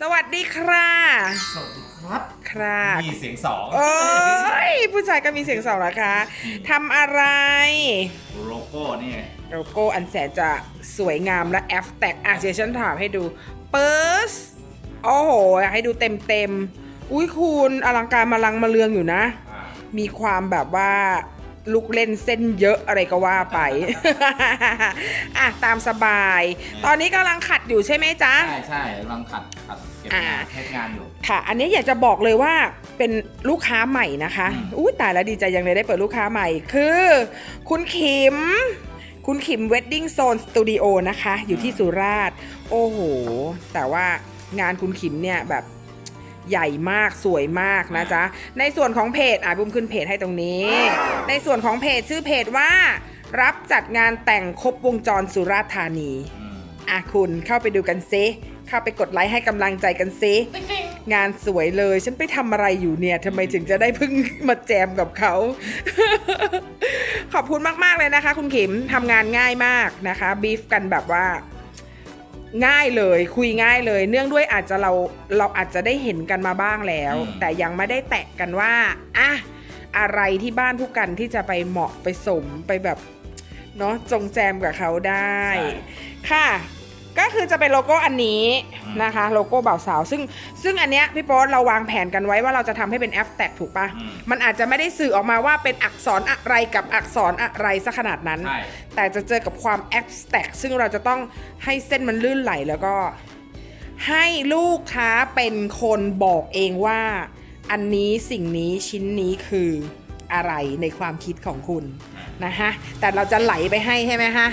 สวัสดีครับสวัสดีครับครับมีเสียงสองโอ้ยผู้ชายก็มีเสียงสองเหรอคะทำอะไร โลโก้นี่ไงโลโก้อันแสนจะสวยงามและแอฟแตกอะเดี๋ยวฉันถามให้ดูเปิร์สโอ้โหอยากให้ดูเต็มเต็มๆอุ้ยคุณอลังการมาลังมาเลืองอยู่นะอ่ามีความแบบว่าลูกเล่นเส้นเยอะอะไรก็ว่าไป อะ ตามสบาย ตอนนี้กำลังขัดอยู่ใช่ไหมจ๊ะ ใช่ใช่กำลังขัดขัดเก็บอ่างานเทสงานอยู่ ค่ะ อันนี้อยากจะบอกเลยว่าเป็นลูกค้าใหม่นะคะอืมอุ้ยตายแล้วดีใจยังเลยได้เปิดลูกค้าใหม่คือ คุณขิม คุณขิม Wedding Zone Studio นะคะ อยู่ที่สุราษฎร์โอ้โห แต่ว่างานคุณขิมเนี่ยแบบใหญ่มากสวยมากนะจ๊ะ ในส่วนของเพจอะบุ้มขึ้นเพจให้ตรงนี้ ในส่วนของเพจชื่อเพจว่า รับจัดงานแต่งครบวงจรสุราษฎร์ธานีอืมอะคุณเข้าไปดูกันซิ เข้าไปกดไลค์ให้กำลังใจกันซิงานสวยเลย ฉันไปทำอะไรอยู่เนี่ยทำไมถึงจะได้เพิ่งมาแจมกับเขา ขอบคุณมาก ๆ เลยนะคะ คุณขิมทำงานง่ายมากนะคะบีฟกันแบบว่าง่ายเลยคุยง่ายเลย เนื่องด้วยอาจจะเราเราอาจจะได้เห็นกันมาบ้างแล้วอืมแต่ยังไม่ได้แตะกันว่าอะอะไรที่บ้านผู้กันที่จะไปเหมาะไปสมไปแบบเนาะจงแจมกับเขาได้ ค่ะ ก็คือจะเป็นโลโก้อันนี้อืมนะคะ โลโก้บ่าวสาว ซึ่งซึ่งอันเนี้ยพี่โป๊ตเราวางแผนกันไว้ว่าเราจะทำให้เป็นแอปแตกถูกปะอืมมันอาจจะไม่ได้สื่อออกมาว่าเป็นอักษรอะไรกับอักษรอะไรซะขนาดนั้น ใช่ แต่จะเจอกับความแอปแตกซึ่งเราจะต้องให้เส้นมันลื่นไหลแล้วก็ ให้ลูกค้าเป็นคนบอกเองว่า อันนี้สิ่งนี้ชิ้นนี้คืออะไรในความคิดของคุณนะฮะแต่เราจะไหลไปให้ใช่ไหมฮะ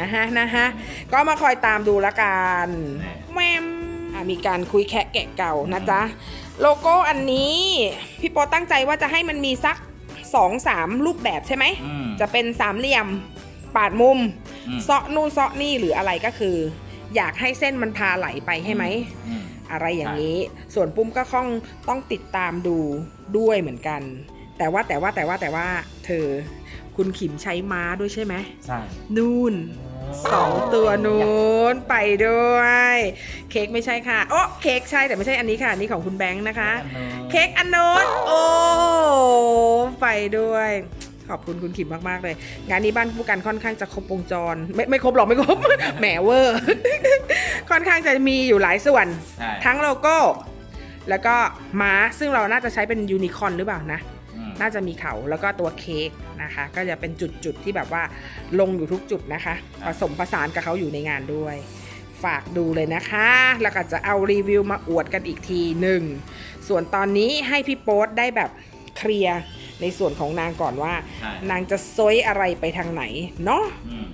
นะฮะนะฮะก็มาคอยตามดูละกันแมมอะมีการคุยแคะแกะเก่านะจ๊ะ โลโก้อันนี้ พี่โปตั้งใจว่าจะให้มันมีสัก2-3รูปแบบใช่ไหมอืมจะเป็นสามเหลี่ยมปาดมุมอืมเซาะนู่นเซาะนี่หรืออะไรก็คือ อยากให้เส้นมันพาไหลไปให้ไหมอืมอะไรอย่างนี้ ส่วนปุ้มก็คองต้องติดตามดูด้วยเหมือนกัน แต่ว่าแต่ว่าแต่ว่าแต่ว่าเธอคุณขิมใช้ม้าด้วยใช่ไหมใช่ นู่น สองตัวนู้นไปด้วย เค้กไม่ใช่ค่ะโอ้เค้กใช่แต่ไม่ใช่อันนี้ค่ะอันนี้ของคุณแบงค์นะคะ เค้กอันโน้นโอ้ไปด้วย ขอบคุณคุณขิมมาก ๆ เลย งานนี้บ้านผู้กันค่อนข้างจะครบวงจร ไม่ไม่ครบหรอกไม่ครบ แหมเวอร์ ค่อนข้างจะมีอยู่หลายส่วน ใช่ ทั้งโลโก้ แล้วก็ม้าซึ่งเราน่าจะใช้เป็นยูนิคอร์นหรือเปล่านะอืม น่าจะมีเขาแล้วก็ตัวเค้กนะคะ ก็จะเป็นจุดๆที่แบบว่าลงอยู่ทุกจุดนะคะ ผสมผสานกับเขาอยู่ในงานด้วย ฝากดูเลยนะคะ แล้วก็จะเอารีวิวมาอวดกันอีกทีหนึ่ง ส่วนตอนนี้ให้พี่โป๊ตได้แบบเคลียร์ในส่วนของนางก่อนว่าใช่นางจะซอยอะไรไปทางไหนเนาะอืม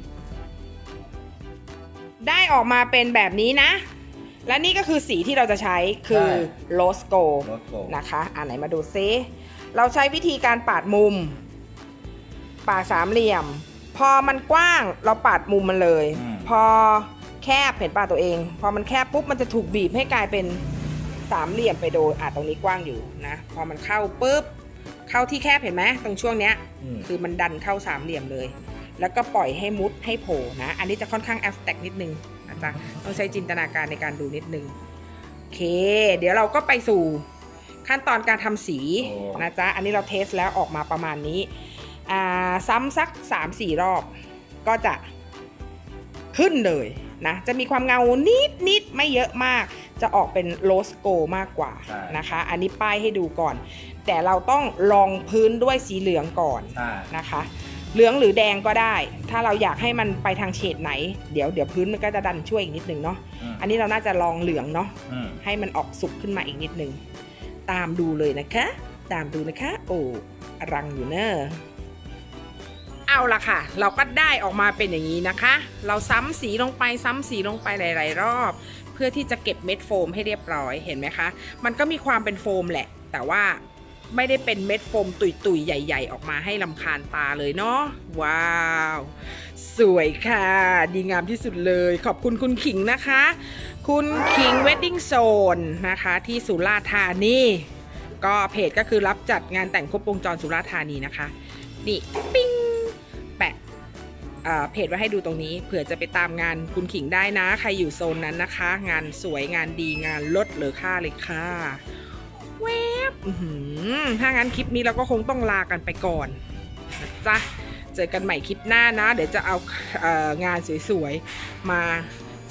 ได้ออกมาเป็นแบบนี้นะ และนี่ก็คือสีที่เราจะใช้คือโลสโกโลโก้นะคะ อ่าไหนมาดูซิ เราใช้วิธีการปาดมุม ปาดสามเหลี่ยม พอมันกว้างเราปาดมุมมันเลย อืม พอแคบเห็นป่าตัวเอง พอมันแคบปุ๊บมันจะถูกบีบให้กลายเป็นสามเหลี่ยมไปโดยอะตรงนี้กว้างอยู่นะ พอมันเข้าปุ๊บเข้าที่แคบเห็นไหมตรงช่วงเนี้ย อืมคือมันดันเข้าสามเหลี่ยมเลย แล้วก็ปล่อยให้มุดให้โผล่นะ อันนี้จะค่อนข้างแอฟแตกนิดนึงนะจ๊ะต้องใช้จินตนาการในการดูนิดนึง โอเค เดี๋ยวเราก็ไปสู่ ขั้นตอนการทำสีโอ้นะจ๊ะ อันนี้เราเทสแล้วออกมาประมาณนี้อ่าซ้ำสัก 3-4 รอบก็จะขึ้นเลยนะ จะมีความเงานิดนิดๆไม่เยอะมาก จะออกเป็นโลสโกมากกว่าใช่นะคะ อันนี้ป้ายให้ดูก่อน แต่เราต้องลองพื้นด้วยสีเหลืองก่อนใช่นะคะ เหลืองหรือแดงก็ได้ ถ้าเราอยากให้มันไปทางเฉดไหน เดี๋ยวเดี๋ยวพื้นมันก็จะดันช่วยอีกนิดนึงเนาะอืมอันนี้เราน่าจะลองเหลืองเนาะอืมให้มันออกสุกขึ้นมาอีกนิดนึง ตามดูเลยนะคะ ตามดูนะคะ โอ้อรังอยู่เนอะเอาละค่ะ เราก็ได้ออกมาเป็นอย่างนี้นะคะ เราซ้ำสีลงไปซ้ำสีลงไปหลาย ๆ รอบ เพื่อที่จะเก็บเม็ดโฟมให้เรียบร้อยเห็นไหมคะ มันก็มีความเป็นโฟมแหละ แต่ว่า ไม่ได้เป็นเม็ดโฟมตุยๆ ใหญ่ ๆ ออกมาให้ลำคาญตาเลยเนาะว้าว สวยค่ะ ดีงามที่สุดเลย ขอบคุณคุณขิงนะคะ คุณขิง Wedding Zone นะคะที่สุราษฎร์ธานีก็เพจก็คือรับจัดงานแต่งครบวงจรสุราษฎร์ธานีนะคะ นี่ ปิ้ง แปะเพจไว้ให้ดูตรงนี้เผื่อจะไปตามงานคุณขิงได้นะ ใครอยู่โซนนั้นนะคะ งานสวยงานดีงานลดเหลือค่าเลยค่ะ บถ้างั้นคลิปนี้เราก็คงต้องลากันไปก่อนนะจ๊ะเจอกันใหม่คลิปหน้านะ เดี๋ยวจะเอาเองานสวยๆ มา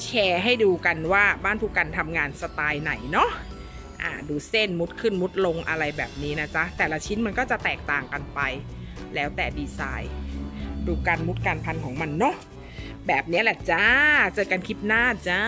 แชร์ให้ดูกันว่าบ้านภูกันทำงานสไตล์ไหนเนาะอ่าดูเส้นมุดขึ้นมุดลงอะไรแบบนี้นะจ๊ะ แต่ละชิ้นมันก็จะแตกต่างกันไป แล้วแต่ดีไซน์ ดูการมุดการพันของมันเนาะแบบนี้แหละจ้า เจอกันคลิปหน้าจ้า